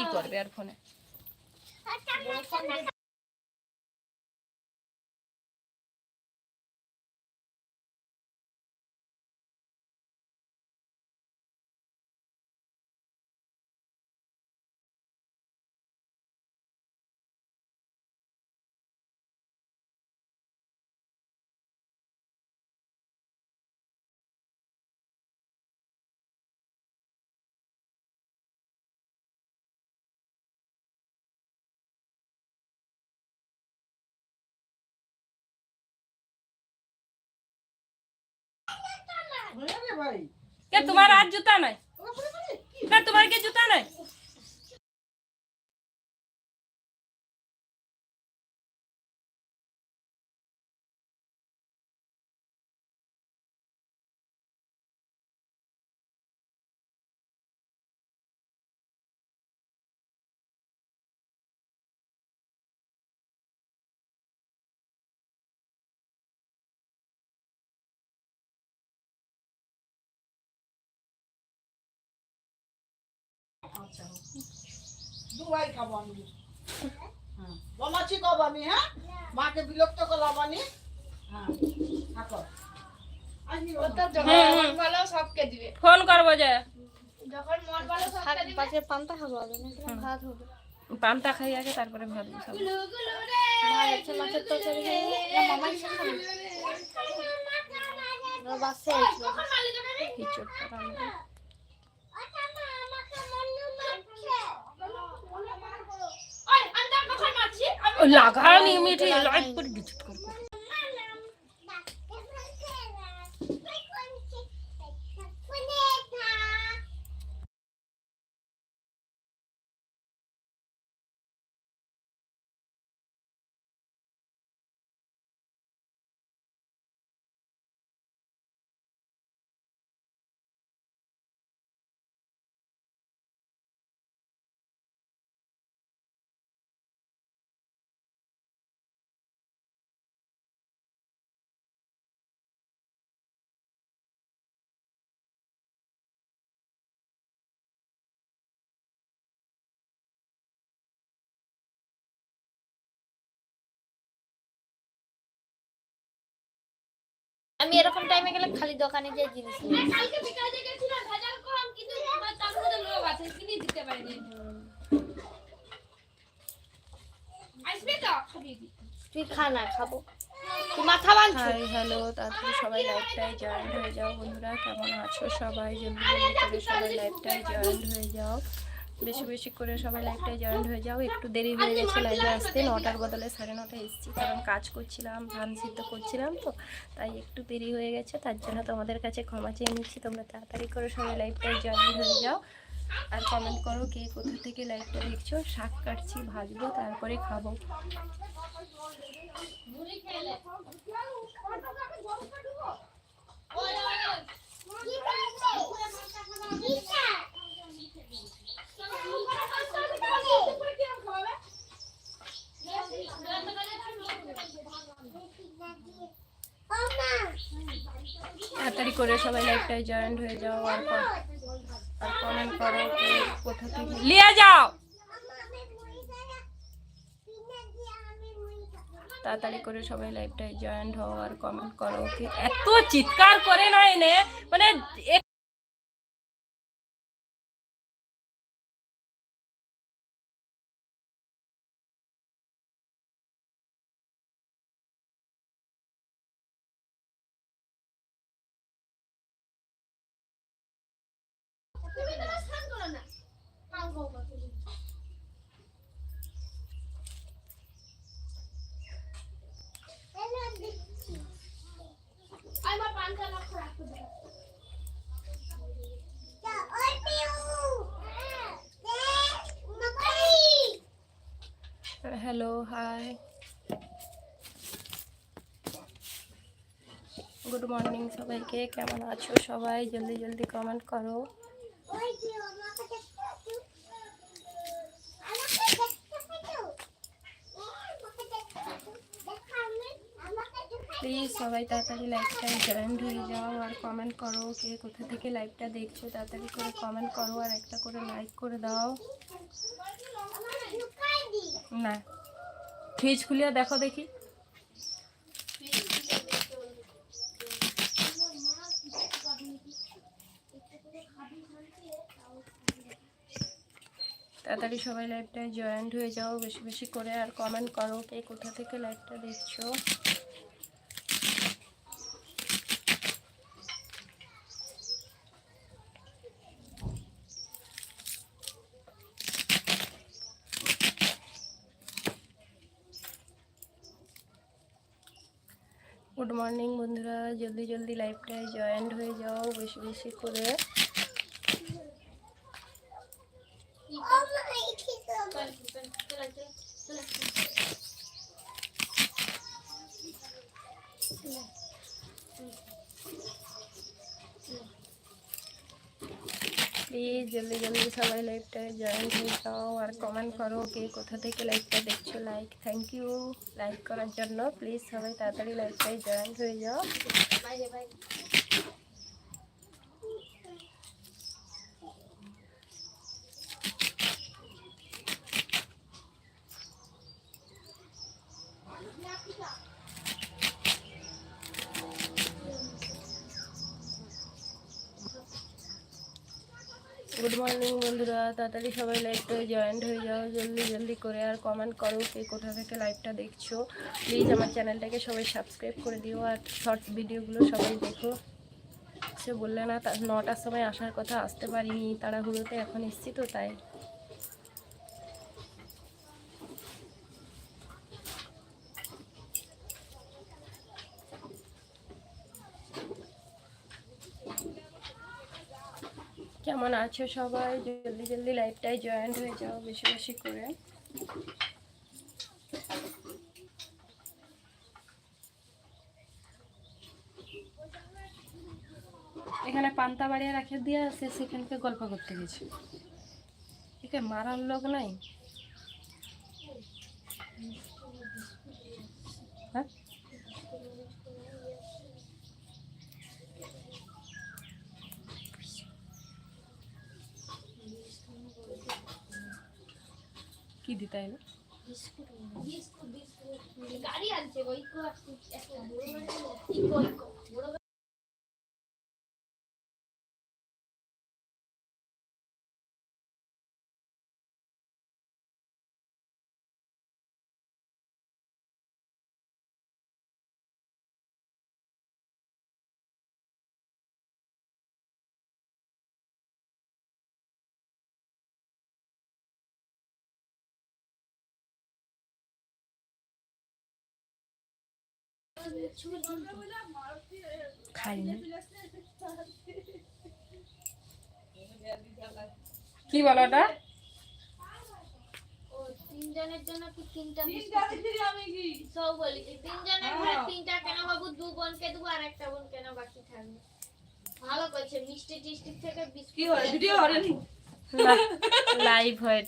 কি করবে আর ফোনে। কে তোমার আর জুতা নাই না তোমার কি জুতা নাই খাব আমি হ্যাঁ আমি হ্যাঁ মাকে বিরক্ত করলাম আমি হ্যাঁ থাকো ফোন করব যে মন পান্তা খাই আগে তারপরে ভাত মাছের তরকারি না মামা কিছু খাবে না বাসে আছে খিচুড়টা রান্না ওই আমি তার কথা মারছি আমি ও লাগানি মিঠে লাইট আমি এরকম টাইমে গেলে খালি দোকানে যাই জিনিস নিই। কালকে বিকালে গেছিলাম ভেজাল কম কিন্তু তার মধ্যে লোক আছে কিনে দিতে পারিনি। আসবে তো? খাবি। তুই খা না খাব। তুই মাথা বাঁধছো হাই হ্যালো তাড়াতাড়ি সবাই লাইভটায় জয়েন হয়ে যাও বন্ধুরা। কেমন আছো সবাই? জলদি জলদি করে সবাই লাইভটায় জয়েন হয়ে যাও। বেশি বেশি করে সবাই লাইভটায় জয়েন হয়ে যাও। একটু দেরি হয়ে গেছে লাইভে আসতে, নটার বদলে সাড়ে নটায় এসেছি। কারণ কাজ করছিলাম, ধান সিদ্ধ করছিলাম তো, তাই একটু দেরি হয়ে গেছে। তার জন্য তোমাদের কাছে ক্ষমা চেয়ে নিচ্ছি। তোমরা তাড়াতাড়ি করে সবাই লাইভটায় জয়েন হয়ে যাও। আর কমেন্ট করো কে কোথা থেকে লাইভটা দেখছ। শাক কাটছি, ভাজবো, তারপরে খাব। মুড়ি খেলে ওই ওই তাড়াতাড়ি করে সবাই লাইভটায় জয়েন্ট হয়ে যাও আর আর কমেন্ট করো কে কোথা থেকে। নিয়ে যাও! তাড়াতাড়ি করে সবাই লাইভটায় জয়েন্ট হও আর কমেন্ট করো কি। এত চিৎকার করে না নে মানে হাই গুড মর্নিং সবাইকে, কেমন আছো সবাই? জলদি জলদি কমেন্ট করো। প্লিজ সবাই তাড়াতাড়ি লাইভটায় জয়েন হয়ে যাও আর কমেন্ট করো কে কোথা থেকে লাইভটা দেখছ, তাড়াতাড়ি করে কমেন্ট করো আর একটা করে লাইক করে দাও। না। ফ্রিজ খুলিয়া দেখো দেখি। তাড়াতাড়ি সবাই লাইভটায় জয়েন্ট হয়ে যাও, বেশি বেশি করে আর কমেন্ট করো কে কোথা থেকে লাইভটা দেখছ। গুড মর্নিং বন্ধুরা জলদি জলদি লাইভটায় জয়েন্ট হয়ে যাও বেশি বেশি করে প্লিজ জলদি জলদি সবাই লাইভটায় জয়েন হয়ে যাও আর কমেন্ট করো কে কোথা থেকে লাইভটা দেখছ। লাইক থ্যাংক ইউ লাইক করার জন্য প্লিজ সবাই তাড়াতাড়ি লাইভটায় জয়েন হয়ে যাও। মর্নিং, বন্ধুরা। তাড়াতাড়ি সবাই লাইভটায় জয়েন্ট হয়ে যাও। জলদি জলদি করে আর কমেন্ট করো কে কোথা থেকে লাইভটা দেখছ। প্লিজ আমার চ্যানেলটাকে সবাই সাবস্ক্রাইব করে দিও আর শর্টস ভিডিওগুলো সবাই দেখো। সে বললে না নটার সময় আসার কথা, আসতে পারিনি। তাড়াহুড়োতে এখন এসছি তো, তাই। কেমন আছো সবাই? জলদি জলদি লাইভটায় জয়েন্ট হয়ে যাও বেশি বেশি করে। এখানে পান্তা বাড়িয়ে রাখে দিয়ে আছে, সেখানকে গল্প করতে গেছি। এখানে মারার লোক নাই হ্যাঁ কি দিতে এলো গাড়ি আনছে গো ইকো আসছে একটা ইকো ইকো বড় কি বলো ওটা? তিনজনের জন্য কি তিনটা সব বলি তিনজনের ঘরে তিনটা কেন বাবু? দু বোনকে দেবো আর একটা বোন কেন বাকি থাকবে? ভালো করছে মিষ্টি টিষ্টি থেকে বিস্কুট ভিডিও হয়নি? লাইভ হয়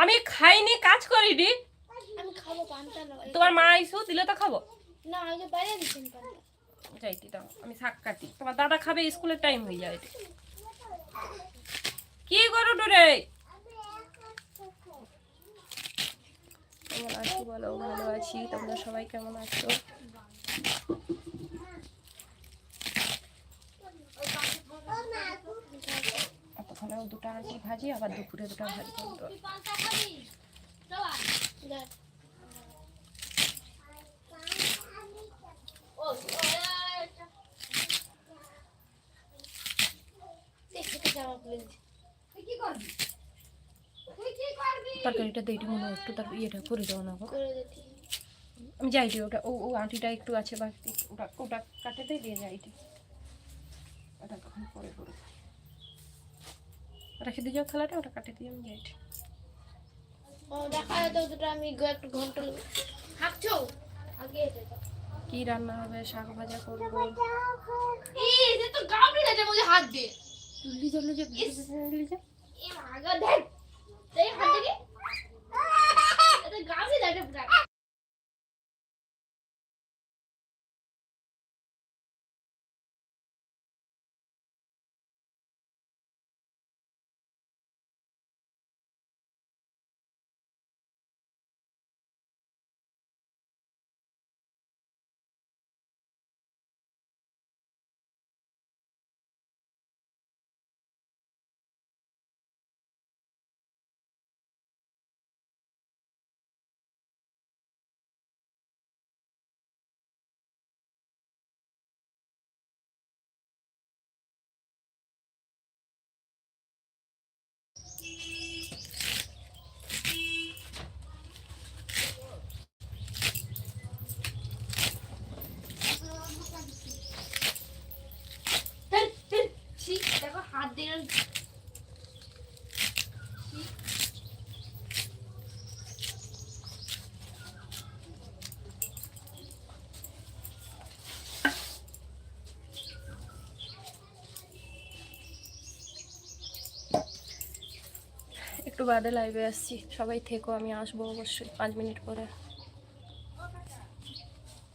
আমি খাইনি কাজ করিনি। আমি খাব পান্তা তোমার মা আইসো দিলে তো খাব। না যে বাইরে দিচ্ছেন পান্তা যাইতি দাও আমি শাক কাটি। তোমার দাদা খাবে স্কুলের টাইম হয়ে যায়। কি করো রে? কেমন আছো বলো? ভালো আছি। তোমরা সবাই কেমন আছো? এতক্ষণে দুটো আঁটি ভাজি, আবার দুপুরে দুটো ভাজি করতে তরকারিটা দেরি মনে হয় একটু তার ইয়েটা করে দাও না করে আমি যাই দিই ওটা ও ও আঁটিটা একটু আছে বাকি ওটা ওটা কাটাতে দিয়ে যাই দিই ওটা কখন পরে করব। রেখে দিয়ে যাও খেলাটা ওটা কাটে দিয়ে আমি যাই ও দেখা যেত দুটো আমি একটু ঘণ্টা হাঁকছো? আগে কি রান্না হবে? শাক ভাজা করব। এই যে তো গামলি না যে মুঝে হাত দে। লিজা লিজা লিজা এ আগা দেখ। এই হাত দেখে এটা গামলি দেখো একটু বাদে লাইভে আসছি। সবাই থেকো আমি আসব অবশ্যই পাঁচ মিনিট পরে।